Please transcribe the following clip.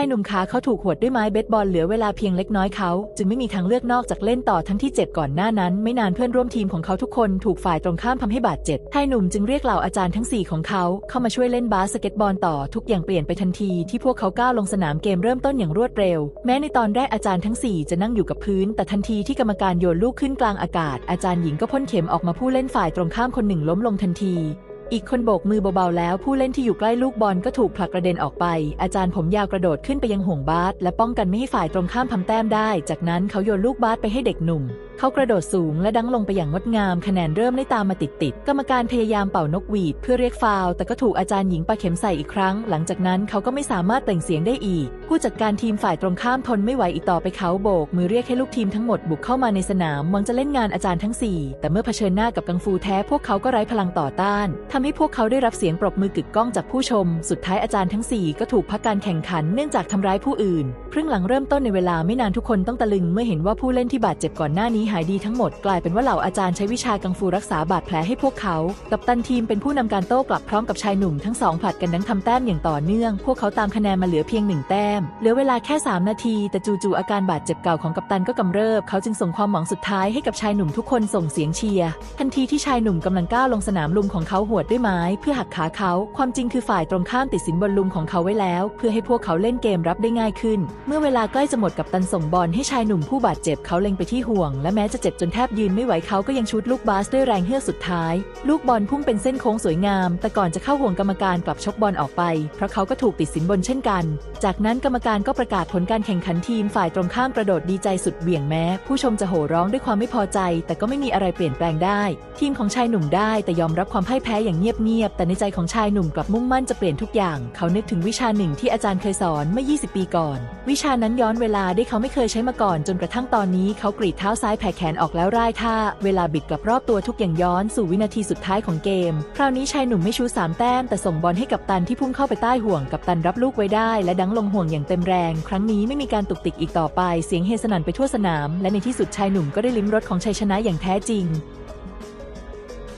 ายหนุ่มขาเขาถูกหวดด้วยไม้เบสบอลเหลือเวลาเพียงเล็กน้อยเขาจึงไม่มีทางเลือกนอกจากเล่นต่อทั้งที่เจ็บก่อนหน้านั้น ไม่นานเพื่อนร่วมทีมของเขาทุกคนถูกฝ่ายตรงข้ามทำให้บาดเจ็บชายหนุ่มจึงเรียกเหล่าอาจารย์ทั้งสี่ของเขาเข้ามาช่วยเล่นบาสเกตบอลต่อทุกอย่างเปลี่ยนไปทันทีที่พวกเขาก้าวลงสนามเกมเริ่มต้นอย่างรวดเร็ว แม้ในตอนแรกอาจารย์ทั้งสี่จะนั่งอยู่กับพื้น แต่ทันทีที่กรรมการโยนลูกขึ้นกลางอากาศ อาจารย์หญิงก็พ่นเข็มออกมาผู้เล่นฝ่ายตรงข้ามคนหนึ่งล้มลงทันที อีกคนโบกมือเบาๆแล้วผู้เล่นที่อยู่ใกล้ลูกบอลก็ถูกผลักกระเด็นออกไป อาจารย์ผมยาวกระโดดขึ้นไปยังห่วงบาสและป้องกันไม่ให้ฝ่ายตรงข้ามทำแต้มได้ จากนั้นเขาโยนลูกบาสไปให้เด็กหนุ่ม เขากระโดดสูงและดังลงไปอย่างงดงาม คะแนนเริ่มได้ตามมาติดๆ กรรมการพยายามเป่านกหวีดเพื่อเรียกฟาว แต่ก็ถูกอาจารย์หญิงปาเข็มใส่อีกครั้ง หลังจากนั้นเขาก็ไม่สามารถเปล่งเสียงได้อีก ผู้จัดการทีมฝ่ายตรงข้ามทนไม่ไหวอีกต่อไปเขาโบก มือเรียกให้ลูกทีมทั้งหมดบุกเข้ามาในสนามหวังจะเล่นงานอาจารย์ทั้งสี่แต่เมื่อเผชิญหน้ากับกังฟูแท้พวกเขาก็ไร้พลังต่อต้านทำให้พวกเขาได้รับเสียงปรบมือกึกก้องจากผู้ชม สุดท้ายอาจารย์ทั้งสี่ก็ถูกพักการแข่งขันเนื่องจากทำร้ายผู้อื่นครึ่งหลังเริ่มต้นในเวลาไม่นานทุกคนต้องตะลึงเมื่อเห็นว่าผู้เล่นที่บาดเจ็บก่อนหน้านี้หายดีทั้งหมดกลายเป็นว่าเหล่าอาจารย์ใช้วิชากังฟูรักษาบาดแผลให้พวกเขา กับตันทีมเป็นผู้นำการโต้กลับพร้อมกับชายหนุ่มทั้งสองผลัดกันดังทำแต้มอย่างต่อเนื่อง พวกเขาตามคะแนนมาเหลือเพียงหนึ่งแต้ม เหลือเวลาแค่ 3 นาที แต่จู่ๆอาการบาดเจ็บเก่าของกัปตันก็กำเริบ เขาจึงส่งความหวังสุดท้ายให้กับชายหนุ่มทุกคนส่งเสียงเชียร์ ทันทีที่ชายหนุ่มกำลังก้าวลงสนามลุมของเขาหวดด้วยไม้ เพื่อหักขาเขา ความจริงคือฝ่ายตรงข้ามติดสินบนลุมของเขาไว้แล้ว เพื่อให้พวกเขาเล่นเกมรับได้ง่ายขึ้น เมื่อเวลาใกล้จะหมดกัปตันส่งบอลให้ชายหนุ่มผู้บาดเจ็บเขาเล็งไปที่ห่วงและแม้จะเจ็บจนแทบยืนไม่ไหวเขาก็ยังชุดลูกบาสด้วยแรงเฮือกสุดท้าย ลูกบอลพุ่งเป็นเส้นโค้งสวยงาม แต่ก่อนจะเข้าห่วงกรรมการกลับชกบอลออกไป เพราะเขาก็ถูกติดสินบนเช่นกัน จากนั้นกรรมการก็ประกาศผลการแข่งขันทีมฝ่ายตรงข้ามกระโดดดีใจสุดเหวี่ยงแม้ ผู้ชมจะโห่ร้องด้วยความไม่พอใจ แต่ก็ไม่มีอะไรเปลี่ยนแปลงได้ ทีมของชายหนุ่มได้แต่ยอมรับความพ่ายแพ้อย่างเงียบๆแต่ในใจของชายหนุ่มกลับมุ่งมั่นจะเปลี่ยนทุกอย่าง เขานึกถึงวิชาหนึ่งที่อาจารย์เคยสอนเมื่อ 20 ปีก่อน วิชานั้นย้อนเวลาได้เขาไม่เคยใช้มาก่อน จนกระทั่งตอนนี้เขากรีดเท้าซ้ายแผแขนออกแล้วร่ายท่า เวลาบิดกลับรอบตัวทุกอย่างย้อนสู่วินาทีสุดท้ายของเกม คราวนี้ชายหนุ่มไม่ชูสามแต้มแต่ส่งบอลให้กับตันที่พุ่งเข้าไปใต้ห่วงกับตันรับลูกไว้ได้ และดังลงห่วงอย่างเต็มแรง ครั้งนี้ไม่มีการตุกติกอีกต่อไป เสียงเฮสนันไปทั่วสนาม และในที่สุดชายหนุ่มก็ได้ลิ้มรสของชัยชนะอย่างแท้จริง